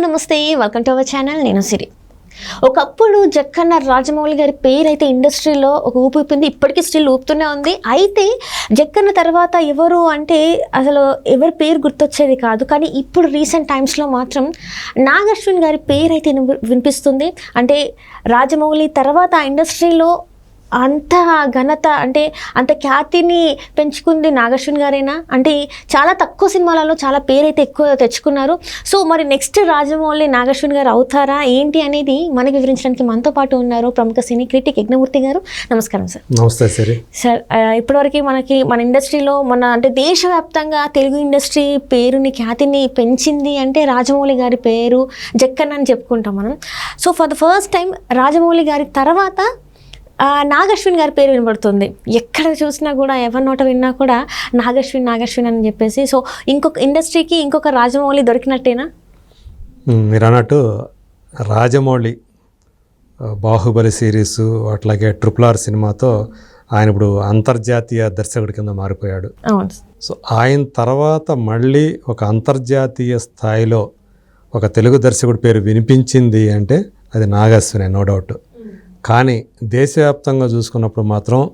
నమస్తే welcome to our channel నేను సిరి. ఒకప్పుడు జక్కన్న రాజమౌళి గారి పేరు అయితే ఇండస్ట్రీలో ఒక ఊపి ఊపింది ఇప్పటికీ స్టిల్ ఊపుతూనే ఉంది. అయితే జక్కన్న తర్వాత ఎవరు అంటే అసలు ఎవరి పేరు గుర్తొచ్చేది కాదు. కానీ ఇప్పుడు రీసెంట్ టైమ్స్లో మాత్రం నాగశ్విన్ గారి పేరు అయితే విని- వినిపిస్తుంది. అంటే రాజమౌళి తర్వాత ఇండస్ట్రీలో అంత ఘనత అంటే అంత ఖ్యాతిని పెంచుకుంది నాగశ్విన్ గారేనా? అంటే చాలా తక్కువ సినిమాలలో చాలా పేరైతే ఎక్కువ తెచ్చుకున్నారు. సో మరి నెక్స్ట్ రాజమౌళి నాగశ్విన్ గారు అవుతారా? ఏంటి అనేది మనకి వివరించడానికి మనతో పాటు ఉన్నారు ప్రముఖ సినీ క్రిటిక్ యజ్ఞమూర్తి గారు. నమస్కారం సార్. నమస్తే సరి. సార్ ఇప్పటివరకు మనకి మన ఇండస్ట్రీలో మన అంటే దేశవ్యాప్తంగా తెలుగు ఇండస్ట్రీ పేరుని ఖ్యాతిని పెంచింది అంటే రాజమౌళి గారి పేరు జక్కన్న అని చెప్పుకుంటాం మనం. So for the first time Rajamouli గారి తర్వాత నాగశ్విన్ గారి పేరు వినబడుతుంది. ఎక్కడ చూసినా కూడా ఎవరి నోట విన్నా కూడా నాగశ్విన్ నాగశ్విన్ అని చెప్పేసి. సో ఇంకొక ఇండస్ట్రీకి ఇంకొక రాజమౌళి దొరికినట్టేనా? మీరు అన్నట్టు రాజమౌళి బాహుబలి సిరీసు అట్లాగే ట్రిపుల్ ఆర్ సినిమాతో ఆయన ఇప్పుడు అంతర్జాతీయ దర్శకుడి కింద మారిపోయాడు. సో ఆయన తర్వాత మళ్ళీ ఒక అంతర్జాతీయ స్థాయిలో ఒక తెలుగు దర్శకుడి పేరు వినిపించింది అంటే అది నాగస్వినే నో డౌట్. కానీ దేశవ్యాప్తంగా చూసుకున్నప్పుడు మాత్రం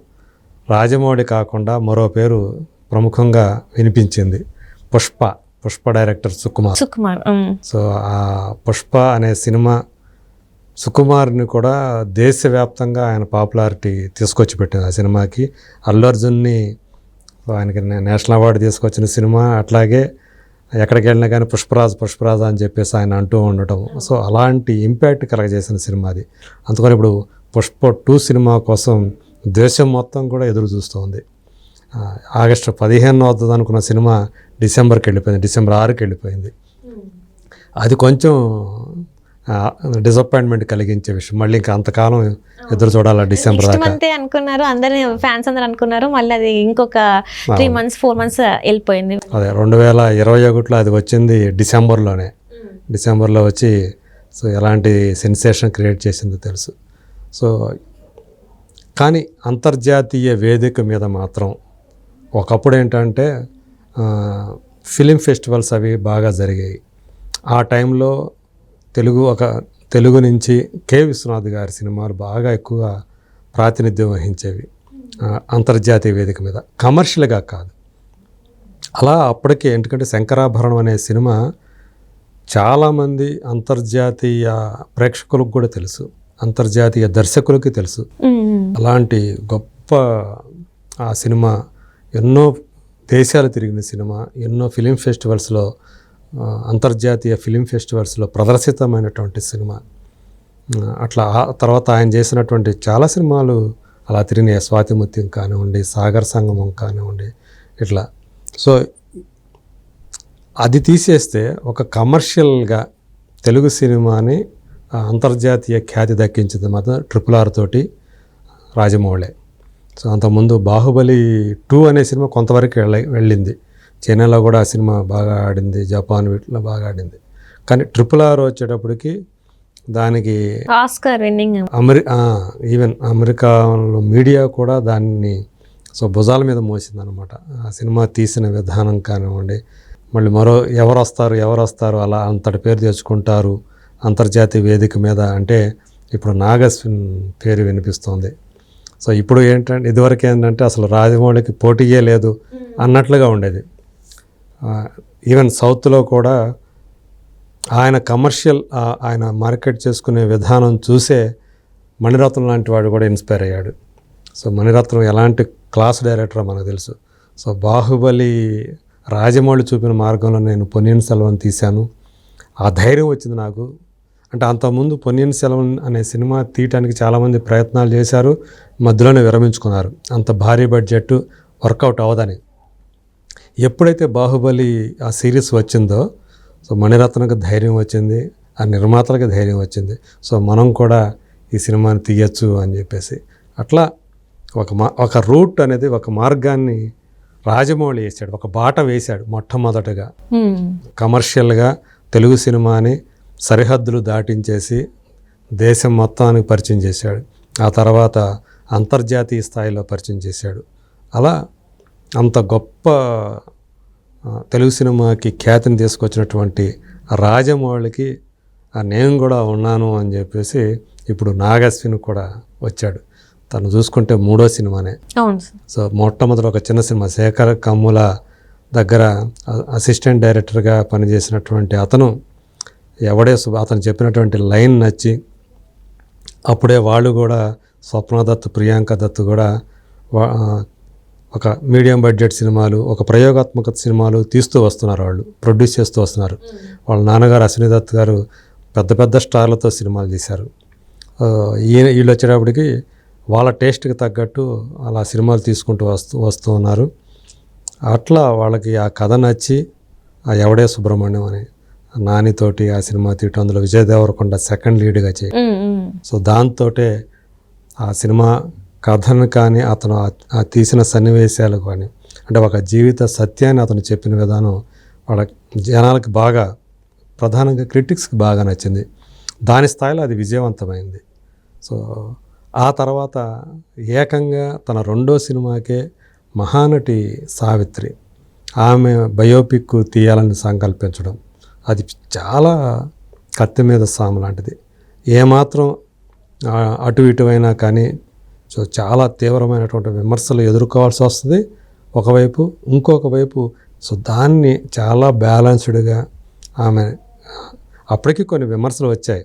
రాజమౌళి కాకుండా మరో పేరు ప్రముఖంగా వినిపించింది. పుష్ప పుష్ప డైరెక్టర్ సుకుమార్. సుకుమార్. సో ఆ పుష్ప అనే సినిమా సుకుమార్ని కూడా దేశవ్యాప్తంగా ఆయన పాపులారిటీ తీసుకొచ్చి పెట్టింది ఆ సినిమాకి. అల్లు అర్జున్ని ఆయనకి నేషనల్ అవార్డు తీసుకొచ్చిన సినిమా. అట్లాగే ఎక్కడికి వెళ్ళినా కానీ పుష్పరాజ్ పుష్పరాజ్ అని చెప్పేసి ఆయన అంటూ ఉండటం. సో అలాంటి ఇంపాక్ట్ కలగజేసిన సినిమా అది. అందుకని ఇప్పుడు పుష్ప టూ సినిమా కోసం దేశం మొత్తం కూడా ఎదురు చూస్తోంది ఆగస్టు పదిహేను అవుతుంది అనుకున్న సినిమా డిసెంబర్కి వెళ్ళిపోయింది డిసెంబర్ ఆరుకి వెళ్ళిపోయింది. అది కొంచెం డిసప్పాయింట్మెంట్ కలిగించే విషయం. మళ్ళీ ఇంకా అంతకాలం ఎదురు చూడాలి డిసెంబర్ మంతే అనుకున్నారు. అందరు ఫ్యాన్స్ అందరు అనుకున్నారు. మళ్ళీ అది ఇంకొక త్రీ మంత్స్ ఫోర్ మంత్స్ వెళ్ళిపోయింది. అదే రెండు వేల ఇరవై ఒకటిలో అది వచ్చింది డిసెంబర్లోనే. డిసెంబర్లో వచ్చి సో ఎలాంటి సెన్సేషన్ క్రియేట్ చేసిందో తెలుసు. సో కానీ అంతర్జాతీయ వేదిక మీద మాత్రం ఒకప్పుడు ఏంటంటే ఫిలిం ఫెస్టివల్స్ అవి బాగా జరిగాయి. ఆ టైంలో తెలుగు ఒక తెలుగు నుంచి కె. విశ్వనాథ్ గారి సినిమాలు బాగా ఎక్కువగా ప్రాతినిధ్యం వహించేవి అంతర్జాతీయ వేదిక మీద. కమర్షియల్గా కాదు. అలా అప్పటికే ఎందుకంటే శంకరాభరణం అనే సినిమా చాలామంది అంతర్జాతీయ ప్రేక్షకులకు కూడా తెలుసు. అంతర్జాతీయ దర్శకులకి తెలుసు. అలాంటి గొప్ప ఆ సినిమా ఎన్నో దేశాలు తిరిగిన సినిమా ఎన్నో ఫిలిం ఫెస్టివల్స్లో అంతర్జాతీయ ఫిలిం ఫెస్టివల్స్లో ప్రదర్శితమైనటువంటి సినిమా. అట్లా ఆ తర్వాత ఆయన చేసినటువంటి చాలా సినిమాలు అలా తిరిగినాయి. స్వాతిముత్యం కానివ్వండి సాగర్ సంగమం కానివ్వండి ఇట్లా. సో అది తీసేస్తే ఒక కమర్షియల్గా తెలుగు సినిమాని అంతర్జాతీయ ఖ్యాతి దక్కించింది మాత్రం ట్రిపుల్ ఆర్ తోటి రాజమౌళి. సో అంతకుముందు బాహుబలి టూ అనే సినిమా కొంతవరకు వెళ్ళ వెళ్ళింది. చైనాలో కూడా ఆ సినిమా బాగా ఆడింది జపాన్ వీటిలో బాగా ఆడింది. కానీ ట్రిపుల్ ఆర్ వచ్చేటప్పటికి దానికి ఆస్కర్ విన్నింగ్. అమెరి ఈవెన్ అమెరికాలో మీడియా కూడా దాన్ని సో భుజాల మీద మోసిందనమాట ఆ సినిమా తీసిన విధానం కానివ్వండి మళ్ళీ మరో ఎవరు వస్తారు ఎవరు వస్తారు అలా అంతటి పేరు తెచ్చుకుంటారు. అంతర్జాతీయ వేదిక మీద అంటే ఇప్పుడు నాగస్విన్ పేరు వినిపిస్తోంది. సో ఇప్పుడు ఏంటంటే ఇదివరకు ఏంటంటే అసలు రాజమౌళికి పోటీయే లేదు అన్నట్లుగా ఉండేది. ఈవెన్ సౌత్లో కూడా ఆయన కమర్షియల్ ఆయన మార్కెట్ చేసుకునే విధానం చూసే మణిరత్నం లాంటి వాడు కూడా ఇన్స్పైర్ అయ్యాడు. సో మణిరత్నం ఎలాంటి క్లాస్ డైరెక్టర్ మనకు తెలుసు. సో బాహుబలి రాజమౌళి చూపిన మార్గంలో నేను పొన్నియిన్ సెల్వన్ తీశాను. ఆ ధైర్యం వచ్చింది నాకు. అంటే అంతకుముందు పొన్నియిన్ సెల్వన్ అనే సినిమా తీయటానికి చాలామంది ప్రయత్నాలు చేశారు మధ్యలోనే విరమించుకున్నారు. అంత భారీ బడ్జెట్ వర్కౌట్ అవ్వదని ఎప్పుడైతే బాహుబలి ఆ సిరీస్ వచ్చిందో సో మణిరత్నకు ధైర్యం వచ్చింది ఆ నిర్మాతలకు ధైర్యం వచ్చింది. సో మనం కూడా ఈ సినిమాని తీయచ్చు అని చెప్పేసి. అట్లా ఒక మా ఒక రూట్ అనేది ఒక మార్గాన్ని రాజమౌళి వేసాడు ఒక బాట వేశాడు మొట్టమొదటగా. కమర్షియల్గా తెలుగు సినిమాని సరిహద్దులు దాటించేసి దేశం మొత్తానికి పరిచయం చేశాడు. ఆ తర్వాత అంతర్జాతీయ స్థాయిలో పరిచయం చేశాడు. అలా అంత గొప్ప తెలుగు సినిమాకి ఖ్యాతిని తీసుకొచ్చినటువంటి రాజమౌళికి ఆ నేను కూడా ఉన్నాను అని చెప్పేసి ఇప్పుడు నాగశ్విన్ కూడా వచ్చాడు. తను చూసుకుంటే మూడో సినిమానే. సో మొట్టమొదటి ఒక చిన్న సినిమా శేఖర్ కమ్ముల దగ్గర అసిస్టెంట్ డైరెక్టర్గా పనిచేసినటువంటి అతను ఎవడే సు- అతను చెప్పినటువంటి లైన్ నచ్చి అప్పుడే వాళ్ళు కూడా స్వప్న దత్ ప్రియాంక దత్ కూడా ఒక మీడియం బడ్జెట్ సినిమాలు ఒక ప్రయోగాత్మక సినిమాలు తీస్తూ వస్తున్నారు వాళ్ళు ప్రొడ్యూస్ చేస్తూ వస్తున్నారు. వాళ్ళ నాన్నగారు అశ్విని దత్ గారు పెద్ద పెద్ద స్టార్లతో సినిమాలు తీశారు. ఈయన వీళ్ళు వచ్చేటప్పటికి వాళ్ళ టేస్ట్కి తగ్గట్టు అలా సినిమాలు తీసుకుంటూ వస్తూ వస్తూ ఉన్నారు. అట్లా వాళ్ళకి ఆ కథ నచ్చి ఆ ఎవడే సుబ్రహ్మణ్యం అని నానితోటి ఆ సినిమా తీయటం అందులో విజయ్ దేవరకొండ సెకండ్ లీడ్గా చేయి. సో దాంతోటే ఆ సినిమా కథను కానీ అతను ఆ తీసిన సన్నివేశాలు కానీ అంటే ఒక జీవిత సత్యాన్ని అతను చెప్పిన విధానం వాళ్ళ జనాలకి బాగా ప్రధానంగా క్రిటిక్స్కి బాగా నచ్చింది. దాని స్థాయిలో అది విజయవంతమైంది. సో ఆ తర్వాత ఏకంగా తన రెండో సినిమాకే మహానటి సావిత్రి. ఆమె బయోపిక్ తీయాలని సంకల్పించడం. అది చాలా కత్తి మీద సాము లాంటిది. ఏమాత్రం అటు ఇటు అయినా కానీ సో చాలా తీవ్రమైనటువంటి విమర్శలు ఎదుర్కోవాల్సి వస్తుంది. ఒకవైపు ఇంకొక వైపు సో దాన్ని చాలా బ్యాలెన్స్డ్గా ఆమె అప్పటికి కొన్ని విమర్శలు వచ్చాయి.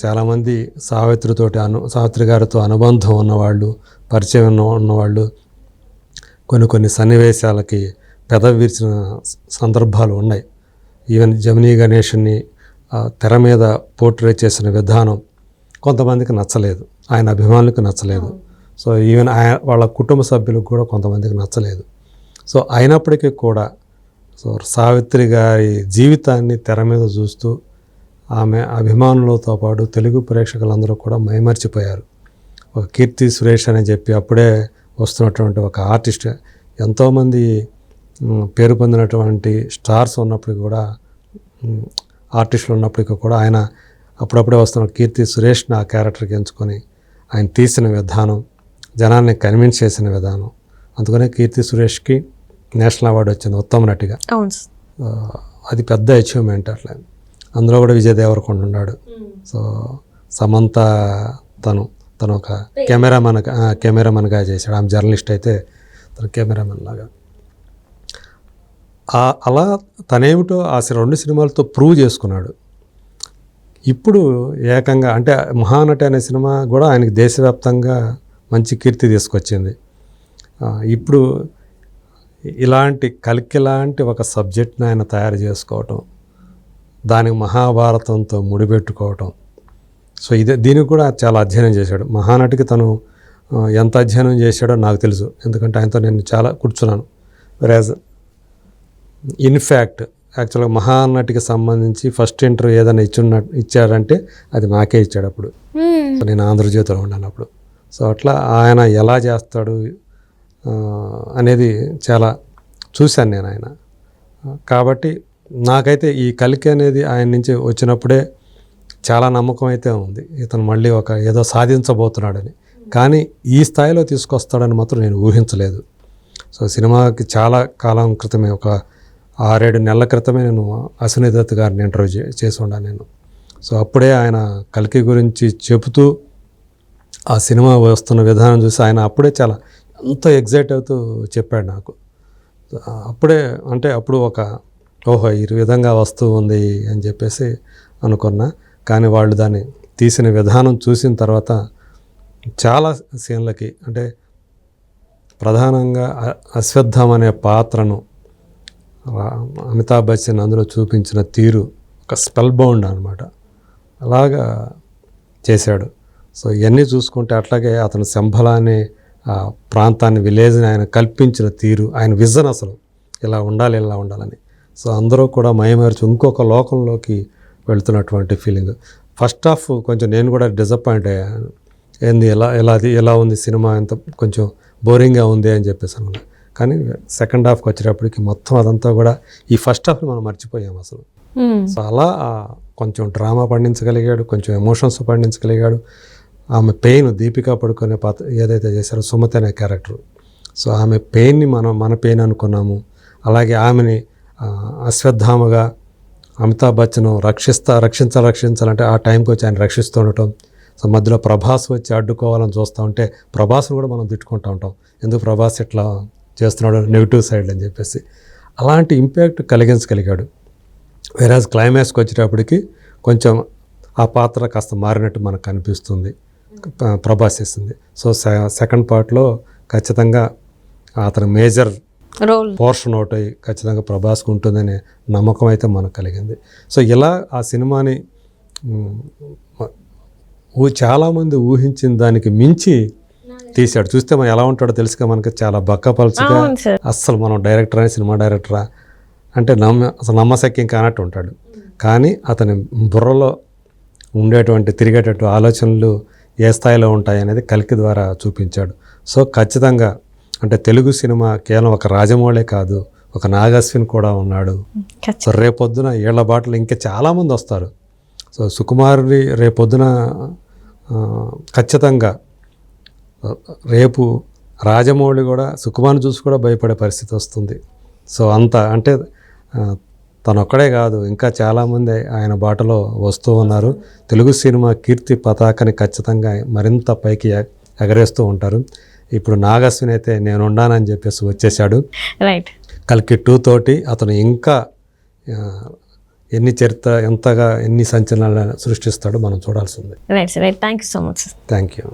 చాలామంది సావిత్రితోటి అను సావిత్రి గారితో అనుబంధం ఉన్నవాళ్ళు పరిచయం ఉన్నవాళ్ళు కొన్ని కొన్ని సన్నివేశాలకి పెదవి విరిచిన సందర్భాలు ఉన్నాయి. ఈవెన్ జమినీ గణేష్ని తెర మీద పోర్ట్రేట్ చేసిన విధానం కొంతమందికి నచ్చలేదు. ఆయన అభిమానులకు నచ్చలేదు. సో ఈవెన్ ఆయన వాళ్ళ కుటుంబ సభ్యులకు కూడా కొంతమందికి నచ్చలేదు. సో అయినప్పటికీ కూడా సో సావిత్రి గారి జీవితాన్ని తెర మీద చూస్తూ ఆమె అభిమానులతో పాటు తెలుగు ప్రేక్షకులందరూ కూడా మైమర్చిపోయారు. ఒక కీర్తి సురేష్ అని చెప్పి అప్పుడే వస్తున్నటువంటి ఒక ఆర్టిస్ట్. ఎంతోమంది పేరు పొందినటువంటి స్టార్స్ ఉన్నప్పటికీ కూడా ఆర్టిస్టులు ఉన్నప్పటికీ కూడా ఆయన అప్పుడప్పుడే వస్తున్న కీర్తి సురేష్ని ఆ క్యారెక్టర్కి ఎంచుకొని ఆయన తీసిన విధానం జనాన్ని కన్విన్స్ చేసిన విధానం అందుకనే కీర్తి సురేష్కి నేషనల్ అవార్డు వచ్చింది ఉత్తమ నటిగా. అది పెద్ద అచీవ్మెంట్ అట్లా. అందులో కూడా విజయ్ దేవరకొండ ఉన్నాడు. సో సమంత తను తను ఒక కెమెరామన్ కెమెరామన్గా చేశాడు. ఆమె జర్నలిస్ట్ అయితే తను కెమెరామన్ లాగా అలా తనేమిటో ఆ రెండు సినిమాలతో ప్రూవ్ చేసుకున్నాడు. ఇప్పుడు ఏకంగా అంటే మహానటి అనే సినిమా కూడా ఆయనకి దేశవ్యాప్తంగా మంచి కీర్తి తీసుకొచ్చింది. ఇప్పుడు ఇలాంటి కలికి లాంటి ఒక సబ్జెక్ట్ని ఆయన తయారు చేసుకోవటం దానికి మహాభారతంతో ముడిపెట్టుకోవటం. సో ఇదే దీనికి కూడా చాలా అధ్యయనం చేశాడు. మహానటికి తను ఎంత అధ్యయనం చేశాడో నాకు తెలుసు. ఎందుకంటే ఆయనతో నేను చాలా కూర్చున్నాను. వెరాజ్ ఇన్ఫ్యాక్ట్ యాక్చువల్గా మహానటికి సంబంధించి ఫస్ట్ ఇంటర్వ్యూ ఏదైనా ఇచ్చున్న ఇచ్చాడంటే అది నాకే ఇచ్చాడు అప్పుడు. సో నేను ఆంధ్రజ్యోతిలో ఉన్నాను అప్పుడు. సో అట్లా ఆయన ఎలా చేస్తాడు అనేది చాలా చూశాను నేను ఆయన. కాబట్టి నాకైతే ఈ కలికి అనేది ఆయన నుంచి వచ్చినప్పుడే చాలా నమ్మకం అయితే ఉంది. ఇతను మళ్ళీ ఒక ఏదో సాధించబోతున్నాడని. కానీ ఈ స్థాయిలో తీసుకొస్తాడని మాత్రం నేను ఊహించలేదు. సో సినిమాకి చాలా కాలం క్రితమే ఒక ఆరేడు నెలల క్రితమే నేను అశ్విని గారిని ఇంటర్వ్యూ చే- చేసి ఉన్నాను నేను. సో అప్పుడే ఆయన కల్కి గురించి చెబుతూ ఆ సినిమా వస్తున్న విధానం చూసి ఆయన అప్పుడే చాలా ఎంతో ఎగ్జైట్ అవుతూ చెప్పాడు నాకు. అప్పుడే అంటే అప్పుడు ఒక ఓహో ఈ విధంగా వస్తూ ఉంది అని చెప్పేసి అనుకున్నా. కానీ వాళ్ళు దాన్ని తీసిన విధానం చూసిన తర్వాత చాలా సీన్లకి అంటే ప్రధానంగా అశ్వత్థం అనే పాత్రను అమితాబ్ బచ్చన్ అందులో చూపించిన తీరు ఒక స్పెల్ బౌండ్ అనమాట అలాగా చేశాడు. సో ఇవన్నీ చూసుకుంటే అట్లాగే అతను శంభల అనే ఆ ప్రాంతాన్ని విలేజ్ని ఆయన కల్పించిన తీరు ఆయన విజన్ అసలు. ఇలా ఉండాలి ఇలా ఉండాలని. సో అందరూ కూడా మయమరిచి ఇంకొక లోకంలోకి వెళ్తున్నటువంటి ఫీలింగ్. ఫస్ట్ హాఫ్ కొంచెం నేను కూడా డిసప్పాయింట్ అయ్యాను. ఏంది ఎలా ఎలా అది ఎలా ఉంది సినిమా? ఎంత కొంచెం బోరింగ్గా ఉంది అని చెప్పేసి అనుకున్నా. కానీ సెకండ్ హాఫ్కి వచ్చేటప్పటికి మొత్తం అదంతా కూడా ఈ ఫస్ట్ హాఫ్ని మనం మర్చిపోయాం అసలు. సో అలా కొంచెం డ్రామా పండించగలిగాడు కొంచెం ఎమోషన్స్ పండించగలిగాడు. ఆమె పెయిన్ దీపికా పడుకునే పాత్ర ఏదైతే చేశారో సుమతి అనే క్యారెక్టర్ సో ఆమె పెయిన్ని మనం మన పెయిన్ అనుకున్నాము. అలాగే ఆమెని అశ్వత్థామగా అమితాబ్ బచ్చన్ రక్షిస్తా రక్షించాలి రక్షించాలంటే ఆ టైంకి వచ్చి ఆయన రక్షిస్తూ ఉండటం. సో మధ్యలో ప్రభాస్ వచ్చి అడ్డుకోవాలని చూస్తూ ఉంటే ప్రభాస్ను కూడా మనం తిట్టుకుంటూ ఉంటాం. ఎందుకు ప్రభాస్ ఇట్లా చేస్తున్నాడు నెగిటివ్ సైడ్ అని చెప్పేసి. అలాంటి ఇంపాక్ట్ కలిగించగలిగాడు. వేరాజ్ క్లైమాక్స్కి వచ్చేటప్పటికి కొంచెం ఆ పాత్ర కాస్త మారినట్టు మనకు కనిపిస్తుంది. ప్రభాస్ చేసింది. సో సె- సెకండ్ పార్ట్లో ఖచ్చితంగా అతని మేజర్ రోల్ పోర్షన్ అయ్యి ఖచ్చితంగా ప్రభాస్కి ఉంటుందనే నమ్మకం అయితే మనకు కలిగింది. సో ఇలా ఆ సినిమాని చాలామంది ఊహించిన దానికి మించి తీశాడు. చూస్తే మనం ఎలా ఉంటాడో తెలుసుగా మనకి. చాలా బక్కపలుచుగా అవును సార్. అస్సలు మనం డైరెక్టరా సినిమా డైరెక్టరా అంటే నమ్మ అసలు నమ్మశక్యం కానట్టు ఉంటాడు. కానీ అతని బుర్రలో ఉండేటువంటి తిరిగేటట్టు ఆలోచనలు ఏ స్థాయిలో ఉంటాయి అనేది కల్కి ద్వారా చూపించాడు. సో ఖచ్చితంగా అంటే తెలుగు సినిమా కేవలం ఒక రాజమౌళే కాదు ఒక నాగశ్విన్ కూడా ఉన్నాడు. సో రేపొద్దున ఏళ్ళ బాటలు ఇంకా చాలామంది వస్తారు. సో సుకుమారుడి రేపొద్దున ఖచ్చితంగా రేపు రాజమౌళి కూడా సుకుమార్ని చూసి కూడా భయపడే పరిస్థితి వస్తుంది. సో అంత అంటే తనొక్కడే కాదు ఇంకా చాలామంది ఆయన బాటలో వస్తూ ఉన్నారు. తెలుగు సినిమా కీర్తి పతాకని ఖచ్చితంగా మరింత పైకి ఎగరేస్తూ ఉంటారు. ఇప్పుడు నాగశ్విన్ అయితే నేను ఉన్నానని చెప్పేసి వచ్చేసాడు రైట్ కల్కి టూ తోటి అతను ఇంకా ఎన్ని చరిత్ర ఎంతగా ఎన్ని సంచలనాలు సృష్టిస్తాడో మనం చూడాల్సిందే right sir right thank you so much thank you